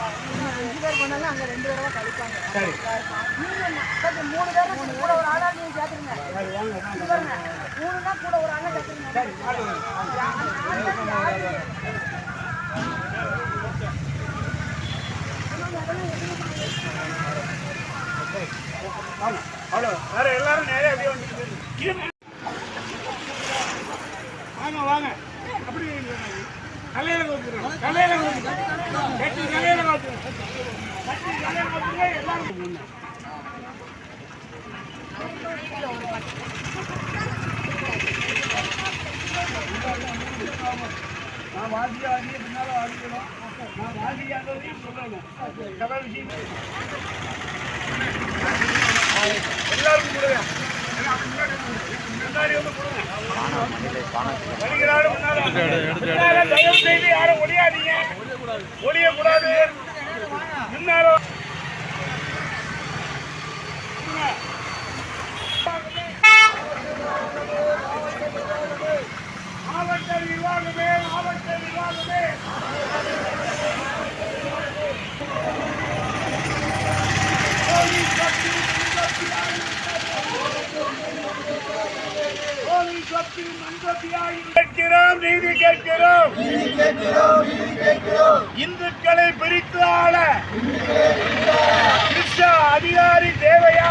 அங்க ரெண்டு தடவை கழிப்பாங்க சரி. நீங்க மூணு பேரும் கூட ஒரு ஆளா நீங்க கேட்டுருங்க சரி மூணுனா கூட ஒரு ஆளா கேட்டுருங்க சரி அவ்வளோ வேற எல்லாரும் நேரே அப்படியே நான் வாதியா வாதிய பின்னால வாதிக்கணும் நான் வாதியாங்கிறதையும் சொல்லணும். கதை விஷயம் எல்லாருக்கும் கொடுங்க. தயவு செய்து யாரும் ஒளியாதீங்க ஒளியக்கூடாது முன்னால மாவட்ட நிர்வாகமே மாவட்ட நிர்வாகமே போலீஸ் சக்தி போலீஸ் சக்தி மந்தபியாய் கேட்கிறோம் நீதி கேட்கிறோம். இந்துக்களை பிரித்து ஆள. கிருஷ்ண அதிகாரி தேவையா?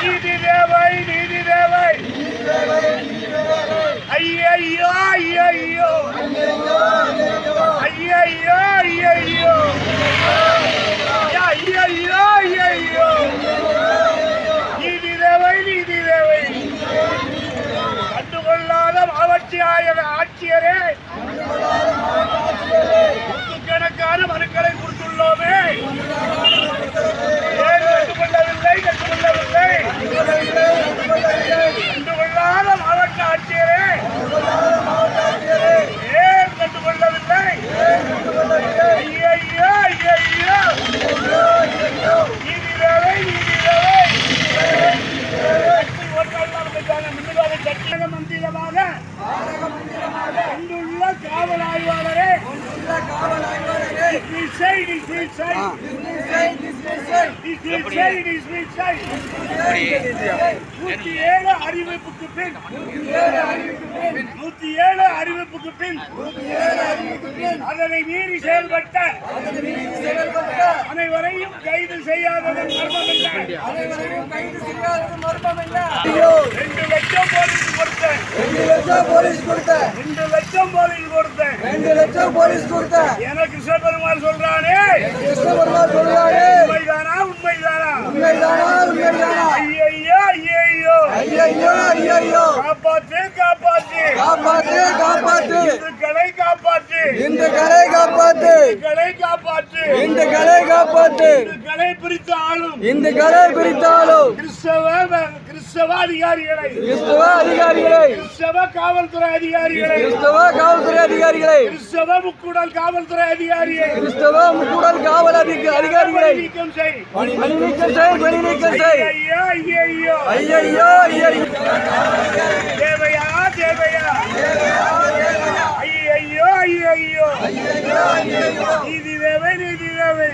நீதி தேவை நீதி தேவை. ஐயையோ ஐயையோ ஐயையோ. ஐயையோ ஐயையோ ஐயையோ நீதி தேவை நீதி தேவை கண்டுகொள்ளாத மாவட்ட ஆய- ஆட்சியரே நூற்றுக்கணக்கான மனுக்களை கொடுத்துள்ளோமே ஏன் கண்டுகொள்ளவில்லை கண்டுகொள்ளவில்லை கண்டுகொள்ளாத மாவட்ட ஆட்சியரே ஏன் கண்டுகொள்ளவில்லை ஐயையோ ஐயையோ நீதி தேவை நீதி தேவை சட்டக மந்திரமாக இங்குள்ள காவல் ஆய்வாளரே Dismiss say, dismiss say. Dismiss say, dismiss say. நூத்தி ஏழு அறிவிப்புக்கு பின் நூத்தி ஏழு அறிவிப்புக்கு பின் அதனை மீறி செயல்பட்ட அனைவரையும் கைது செய்யாததன் மர்மம் என்ன ரெண்டு லட்சம் போலீஸ் கொடுத்தேன். ரெண்டு லட்சம் போலீஸ் கொடுத்த ரெண்டு லட்சம் போலீஸ் கொடுத்தேன். ரெண்டு லட்சம் போலீஸ் கொடுத்த எனக்கு சிவபெருமான் சொல்றானே. கிருஷ்ணபெருமாள் சொல்றாரு உண்மைதானா? உண்மைதானா? உண்மைதானா? உண்மைதானா? ஐயையோ ஐயையோ. ஐயோ ஐயோ காப்பாற்று காப்பாற்று காப்பாத்து காப்பாத்து. இந்துக்களை காப்பாற்று இந்த கலை காப்பாத்து. இந்துக்களை காப்பாற்று இந்த கலை காப்பாத்து. இந்துக்களை பிரித்து ஆளும் இந்த கலை பிரித்தாலும் கிறிஸ்தவ கிறிஸ்தவ அதிகாரிகளை கிறிஸ்தவ அதிகாரிகளை கிறிஸ்தவ காவல்துறை அதிகாரிகளை கிறிஸ்தவ காவல்துறை அதிகாரிகளை கிறிஸ்தவ முக்குடல் காவல்துறை அதிகாரியை கிறிஸ்தவ முக்கூடல் காவல் அதிக- அதிகாரிகளை நீக்கம் செய். பணி நீக்கம் செய் பணி நீக்கம் செய். ஐயோ ஐயோ ஐயோ தேவையா தேவையா. ஐயோ ஐயோ தேவை நீதி தேவை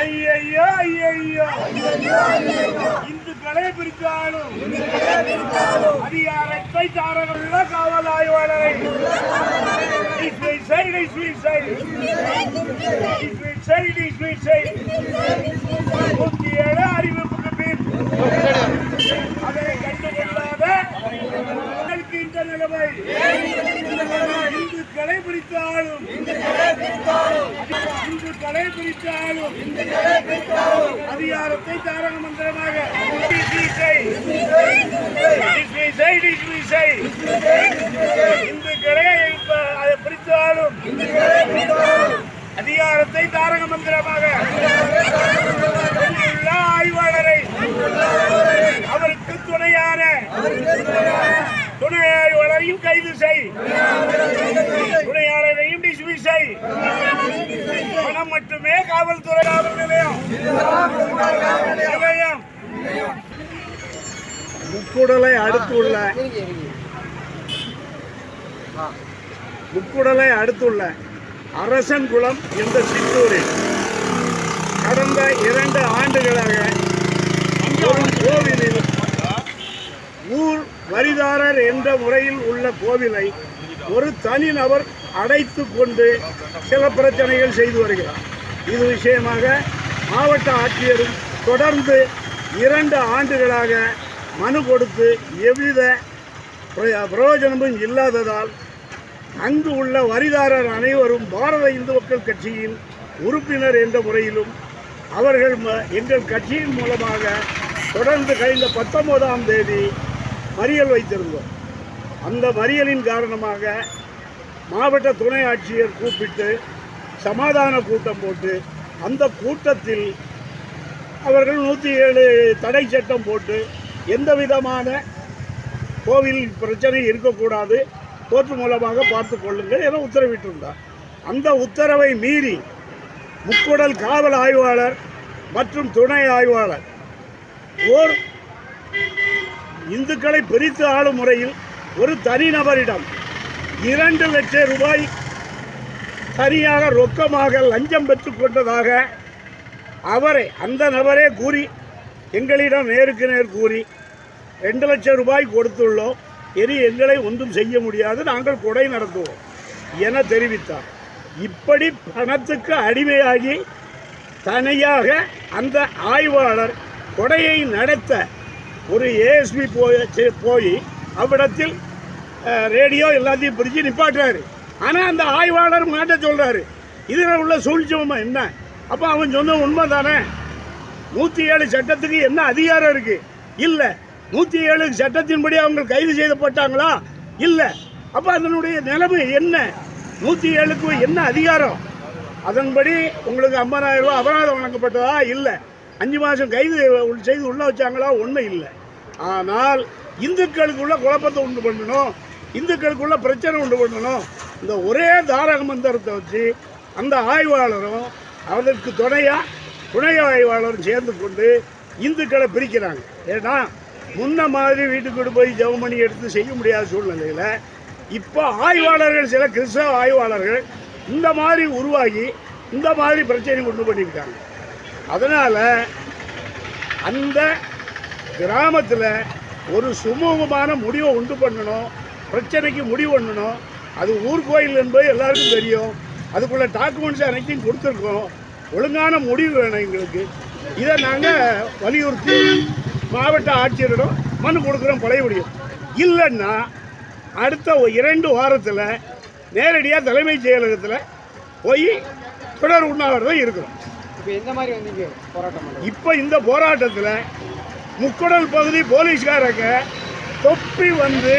ஐயோ ஐயோ இந்துக்களை பிரித்தாலும் அதிகாரத்தை தாரகமுள்ள காவல் ஆய்வாளரை Dismiss say, dismiss say. நூத்தி ஏழு அறிவிப்புக்கு பின் அதனை கண்டுகொள்ளாத இந்த நிலைமை. இந்துக்களை இந்துக்களை பிரித்தாலும் அதிகாரத்தை தாரக மந்திரமாக Dismiss say. இந்துக்களை இப்ப அதை பிரித்தாலும் அதிகாரத்தை தாரக மந்திரமாக ஆய்வாளரை அவருக்கு துணையான துணை ஆய்வாளரையும் கைது செய் துணையாளரையும் டிஸ்மிஸ் செய் மட்டுமே காவல்துறை காவல் நிலையம். நிலையம். முக்குடலை அடுத்துள்ள. முக்குடலை அடுத்துள்ள அரசன்குளம் என்ற சிற்றூரில். கடந்த இரண்டு ஆண்டுகளாக ஒரு கோவிலில் ஊர் வரிதாரர் என்ற முறையில் உள்ள கோவிலை ஒரு தனிநபர் அடைத்து கொண்டு சில பிரச்சனைகள் செய்து வருகிறார். இது விஷயமாக மாவட்ட ஆட்சியரும் தொடர்ந்து இரண்டு ஆண்டுகளாக மனு கொடுத்து எவ்வித பிரயோஜனமும் இல்லாததால் அங்கு உள்ள வரிதாரர் அனைவரும் பாரத இந்து மக்கள் கட்சியின் உறுப்பினர் என்ற முறையிலும் அவர்கள் ம- எங்கள் கட்சியின் மூலமாக தொடர்ந்து கழிந்த பத்தொன்பதாம் தேதி மறியல் வைத்திருந்தோம். அந்த மறியலின் காரணமாக மாவட்ட துணை ஆட்சியர் கூப்பிட்டு சமாதான கூட்டம் போட்டு அந்த கூட்டத்தில் அவர்கள் நூற்றி ஏழு தடை சட்டம் போட்டு எந்த விதமான கோவில் பிரச்சனை இருக்கக்கூடாது கோர்ட்டு மூலமாக பார்த்து கொள்ளுங்கள் என உத்தரவிட்டிருந்தார். அந்த உத்தரவை மீறி முக்குடல் காவல் ஆய்வாளர் மற்றும் துணை ஆய்வாளர் ஓர் இந்துக்களை பிரித்து ஆளும் முறையில் ஒரு தனிநபரிடம் இரண்டு லட்சம் ரூபாய் சரியாக ரொக்கமாக லஞ்சம் பெற்றுக்கொண்டதாக அவரை அந்த நபரே கூறி எங்களிடம் நேருக்கு நேர் கூறி ரெண்டு லட்சம் ரூபாய் கொடுத்துள்ளோம். இனி எங்களை ஒன்றும் செய்ய முடியாது. நாங்கள் கொடை நடத்துவோம் என தெரிவித்தார். இப்படி பணத்துக்கு அடிமையாகி தனியாக அந்த ஆய்வாளர் கொடையை நடத்த ஒரு ஏஎஸ்பி போய் செ- போய் அவ்விடத்தில் ரேடியோ எல்லாத்தையும் பிரித்து நிப்பாட்டுறாரு. ஆனால் அந்த ஆய்வாளர் மாட்ட சொல்கிறாரு இதில் உள்ள சூழ்ச்சியமா என்ன? அப்போ அவன் சொன்ன உண்மை தானே நூற்றி ஏழு சட்டத்துக்கு என்ன அதிகாரம் இருக்குது இல்லை. நூற்றி ஏழு சட்டத்தின்படி அவங்க கைது செய்யப்பட்டாங்களா? இல்லை. அப்போ அதனுடைய நிலைமை என்ன? நூற்றி ஏழுக்கு என்ன அதிகாரம்? அதன்படி உங்களுக்கு ஐம்பதாயிரம் ரூபா அபராதம் வழங்கப்பட்டதா? இல்லை. அஞ்சு மாதம் கைது உள் செய்து உள்ளே வச்சாங்களா? ஒன்றும் இல்லை. ஆனால் இந்துக்களுக்குள்ள குழப்பத்தை உண்டு பண்ணணும். இந்துக்களுக்குள்ள பிரச்சனை உண்டு பண்ணணும். இந்த ஒரே தாரக மந்திரத்தை வச்சு அந்த ஆய்வாளரும் அதற்கு துணையாக துணை ஆய்வாளரும் சேர்ந்து கொண்டு இந்துக்களை பிரிக்கிறாங்க. ஏன்னா முன்ன மாதிரி வீட்டுக்கு போய் ஜெபம் பண்ணி எடுத்து செய்ய முடியாத சூழ்நிலையில் இப்போ ஆய்வாளர்கள் சில கிறிஸ்தவ ஆய்வாளர்கள் இந்த மாதிரி உருவாகி இந்த மாதிரி பிரச்சனை கொண்டு பண்ணியிருக்காங்க அதனால் அந்த கிராமத்தில் ஒரு சுமூகமான முடிவை உண்டு பண்ணணும் பிரச்சனைக்கு முடிவு பண்ணணும் அது ஊர் கோயில் என்பது எல்லாருக்கும் தெரியும். அதுக்குள்ள டாக்குமெண்ட்ஸ் அனைத்தையும் கொடுத்துருக்கோம். ஒழுங்கான முடிவு வேணும் எங்களுக்கு. இதை நாங்கள் வலியுறுத்தி மாவட்ட ஆட்சியரிடம் மனு கொடுக்குறோம் பழையபடியும் இல்லைன்னா அடுத்த இரண்டு வாரத்தில் நேரடியாக தலைமைச் செயலகத்தில் போய் தொடர் உண்ணாவிரதம் இருக்கிறோம். இப்போ எந்த மாதிரி வந்தீங்க போராட்டம் இப்போ இந்த போராட்டத்தில் முக்குடல் பகுதி போலீஸ்காரங்க தொப்பி வந்து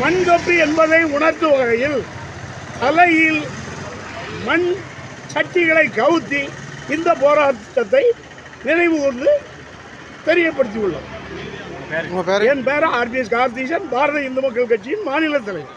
மண் தொப்பி என்பதை உணர்த்தும் வகையில் தலையில் மண் சட்டிகளை கவுத்தி இந்த போராட்டத்தை நினைவு கூர்ந்து தெரியப்படுத்தியுள்ளோம். என் பேர் ஆர்பிஎஸ் கார்த்தீசன் பாரத இந்து மக்கள் கட்சியின் மாநில தலைவர்.